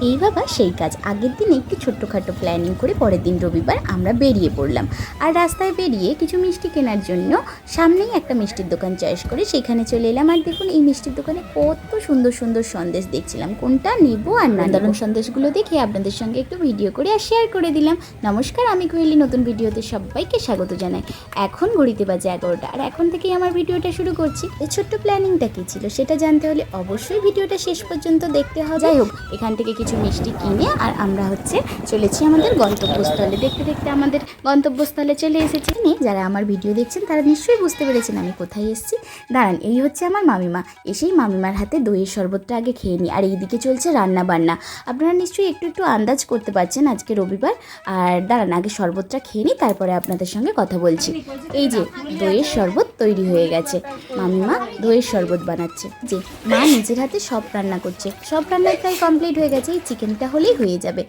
এই বাবা সেই কাজ। আগের দিন একটু ছোট্টখাটো প্ল্যানিং করে পরের দিন রবিবার আমরা বেরিয়ে পড়লাম। আর রাস্তায় বেরিয়ে কিছু মিষ্টি কেনার জন্য সামনেই একটা মিষ্টির দোকান চয়েস করে সেখানে চলে এলাম। আর দেখুন এই মিষ্টির দোকানে কত সুন্দর সুন্দর সন্দেশ দেখছিলাম। কোনটা নিব আর না দারুণ সন্দেশগুলো দেখে আপনাদের সঙ্গে একটু ভিডিও করে আর শেয়ার করে দিলাম। নমস্কার আমি কোহেলি। নতুন ভিডিওতে সবাইকে স্বাগত জানাই। এখন ঘড়িতে বাজে এগারোটা। আর এখন থেকেই আমার ভিডিওটা শুরু করছি। এই ছোট্ট প্ল্যানিংটা কী ছিল সেটা জানতে হলে অবশ্যই ভিডিওটা শেষ পর্যন্ত দেখতে হবে। যাই হোক এখান থেকে কিছু মিষ্টি কিনে আর আমরা হচ্ছে চলেছি আমাদের গন্তব্যস্থলে। দেখতে দেখতে আমাদের গন্তব্যস্থলে চলে এসেছি। নি যারা আমার ভিডিও দেখছেন, তারা নিশ্চয়ই বুঝতে পেরেছেন আমি কোথায় এসেছি। দাঁড়ান, এই হচ্ছে আমার মামিমা। এসেই মামিমার হাতে দইয়ের শরবতটা আগে খেয়ে নিই। আর এইদিকে চলছে রান্না বান্না আপনারা নিশ্চয়ই একটু একটু আন্দাজ করতে পারছেন আজকে রবিবার। আর দাঁড়ান, আগে শরবতটা খেয়ে নিই, তারপরে আপনাদের সঙ্গে কথা বলছি। এই যে দইয়ের শরবত তৈরি হয়ে গেছে। মামিমা দইয়ের শরবত বানাচ্ছে। যে মা নিজের হাতে সব রান্না করছে। সব রান্না প্রায় কমপ্লিট হয়ে গেছে, এই চিকেনটা হলেই হয়ে যাবে।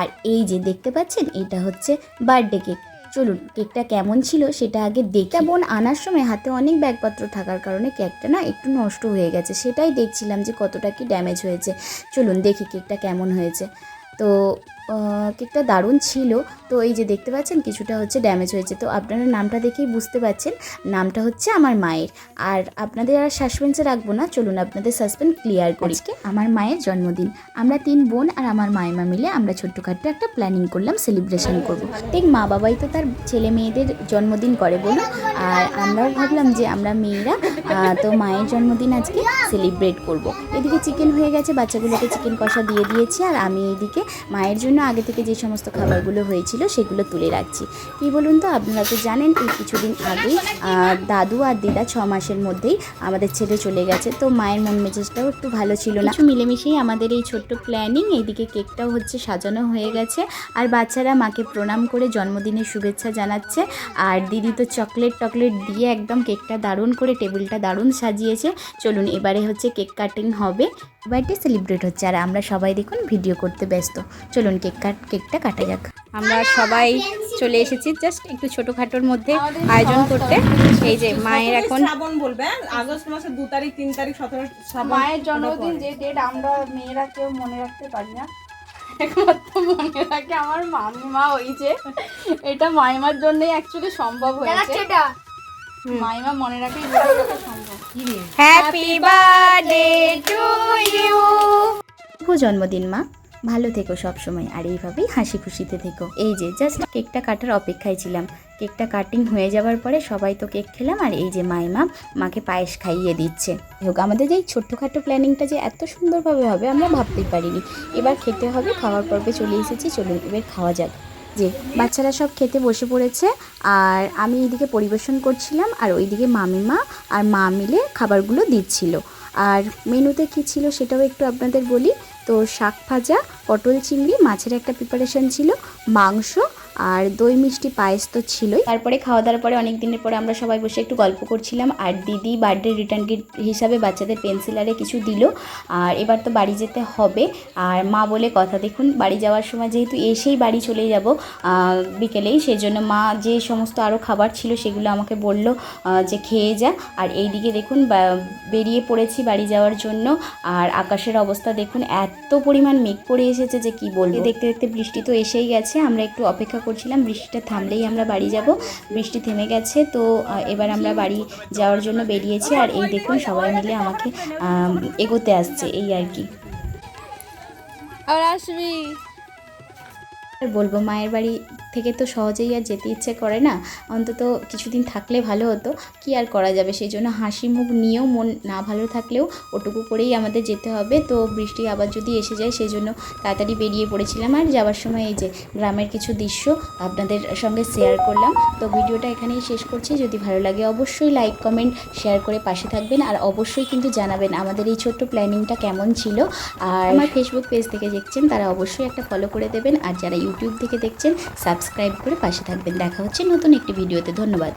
আর এই যে দেখতে পাচ্ছেন, এটা হচ্ছে বার্থডে কেক চলুন কেকটা কেমন ছিল সেটা আগে দেখে। বোন আনার সময় হাতে অনেক ব্যাগপত্র থাকার কারণে কেকটা না একটু নষ্ট হয়ে গেছে। সেটাই দেখছিলাম যে কতটা কি ড্যামেজ হয়েছে। চলুন দেখি কেকটা কেমন হয়েছে। তো কেকটা দারুণ ছিল। তো এই যে দেখতে পাচ্ছেন, কিছুটা হচ্ছে ড্যামেজ হয়েছে। তো আপনারা নামটা দেখেই বুঝতে পারছেন, নামটা হচ্ছে আমার মায়ের। আর আপনাদের আর সাসপেন্সে রাখব না, চলুন আপনাদের সাসপেন্স ক্লিয়ার করি। আজকে আমার মায়ের জন্মদিন। আমরা তিন বোন আর আমার মায়েমা মিলে আমরা ছোট্টখাট্টো একটা প্ল্যানিং করলাম সেলিব্রেশন করব। ঠিক মা বাবাই তো তার ছেলে মেয়েদের জন্মদিন করে বলুন। আর আমরাও ভাবলাম যে আমরা মেয়েরা তো মায়ের জন্মদিন আজকে সেলিব্রেট করব। এদিকে চিকেন হয়ে গেছে, বাচ্চাগুলোকে চিকেন কষা দিয়ে দিয়েছি। আর আমি এদিকে মায়ের জন্য আগে থেকে যে সমস্ত খাবারগুলো হয়েছিল সেগুলো তুলে রাখছি। কি বলুন তো আপনারা তো জানেন এই কিছুদিন আহ, দাদু আর দিদা ছ মাসের মধ্যেই আমাদের ছেলে চলে গেছে। তো মায়ের মন মেজাজটাও একটু ভালো ছিল না। কিছু মিলেমিশেই আমাদের এই ছোট্ট প্ল্যানিং এইদিকে কেকটাও হচ্ছে সাজানো হয়ে গেছে। আর বাচ্চারা মাকে প্রণাম করে জন্মদিনের শুভেচ্ছা জানাচ্ছে। আর দিদি তো চকলেট টকলেট দিয়ে একদম কেকটা দারুণ করে টেবিলটা দারুণ সাজিয়েছে। চলুন এবারে হচ্ছে কেক কাটিং হবে। বার্থডে সেলিব্রেট হচ্ছে। আর আমরা সবাই দেখুন ভিডিও করতে ব্যস্ত। চলুন কেক কাট কেকটা কাটা যাক। আমরা সবাই চলে এসেছি জাস্ট একটু ছোটোখাটোর মধ্যে আয়োজন করতে। এই যে মায়ের এখন শ্রাবণ বলবে হ্যাঁ? আগস্ট মাসের দু তারিখ তিন তারিখ সতেরো মায়ের জন্মদিন যে ডেট আমরা মেয়েরা কেউ মনে রাখতে পারি না। একমাত্র মনে রাখে আমার মামিমা ওই যে। এটা মাইমার জন্যই অ্যাকচুয়ালি সম্ভব হয়েছে। মাইমা মনে রাখে সম্ভব। হ্যাপি বার্থডে টু ইউ শুভ জন্মদিন মা। ভালো থেকো সব সময় আর এইভাবেই হাসি খুশিতে থেকো। এই যে জাস্ট কেকটা কাটার অপেক্ষায় ছিলাম। কেকটা কাটিং হয়ে যাওয়ার পরে সবাই তো কেক খেলাম, আর এই যে মাইমা মাকে পায়েস খাইয়ে দিচ্ছে। হোক আমাদের যে ছোট্টখাটো প্ল্যানিংটা যে এত সুন্দরভাবে হবে, আমরা ভাবতেই পারিনি। এবার খেতে হবে, খাওয়ার পর্বে চলে এসেছি, চলুন এবার খাওয়া যাক। যে, বাচ্চারা সব খেতে বসে পড়েছে, আর আমি এইদিকে পরিবেশন করছিলাম, আর ওইদিকে মামিমা আর মা মিলে খাবারগুলো দিচ্ছিল। আর মেনুতে কী ছিল সেটাও একটু আপনাদের বলি। তো শাক ভাজা পটল চিংড়ি মাছের একটা প্রিপারেশন ছিল মাংস আর দই মিষ্টি পায়েস তো ছিলই। তারপরে খাওয়া দাওয়ার পরে অনেক দিনের পরে আমরা সবাই বসে একটু গল্প করছিলাম আর দিদি বার্থডে রিটার্ন গিফট হিসাবে বাচ্চাদের পেন্সিলারে কিছু দিল। আর এবার তো বাড়ি যেতে হবে। আর মা বলে কথা দেখুন বাড়ি যাওয়ার সময় যেহেতু এসেই বাড়ি চলে যাব বিকেলেই। সেই জন্য মা যে সমস্ত আরও খাবার ছিল সেগুলো আমাকে বলল যে খেয়ে যা। আর এইদিকে দেখুন বা- বেরিয়ে পড়েছি বাড়ি যাওয়ার জন্য। আর আকাশের অবস্থা দেখুন এত পরিমাণ মেঘ পড়ে এসেছে যে কি বলব। দেখতে দেখতে বৃষ্টি তো এসেই গেছে। আমরা একটু অপেক্ষা করছিলাম বৃষ্টিটা থামলেই আমরা বাড়ি যাব। বৃষ্টি থেমে গেছে তো এবার আমরা বাড়ি যাওয়ার জন্য বেরিয়েছি। আর এই দেখুন সবাই মিলে আমাকে এগোতে আসছে এই আর কি। আর আসবি। বলব মায়ের বাড়ি থেকে তো সহজেই আর যেতে ইচ্ছে করে না। অন্তত কিছুদিন থাকলে ভালো হতো। কি আর করা যাবে? সেই জন্য হাসি মুখ নিয়েও মন না ভালো থাকলেও ওটুকু করেই আমাদের যেতে হবে। তো বৃষ্টি আবার যদি এসে যায় সেই জন্য তাড়াতাড়ি বেরিয়ে পড়েছিলাম আর যাওয়ার সময় এই যে গ্রামের কিছু দৃশ্য আপনাদের সঙ্গে শেয়ার করলাম। তো ভিডিওটা এখানেই শেষ করছি। যদি ভালো লাগে অবশ্যই লাইক কমেন্ট শেয়ার করে পাশে থাকবেন। আর অবশ্যই কিন্তু জানাবেন আমাদের এই ছোট্ট প্ল্যানিংটা কেমন ছিল। আর আমার ফেসবুক পেজ থেকে দেখছেন তারা অবশ্যই একটা ফলো করে দেবেন। আর যারা ইউটিউব থেকে দেখছেন সাবস্ক্রাইব করে পাশে থাকবেন। দেখা হচ্ছে নতুন একটি ভিডিওতে। ধন্যবাদ।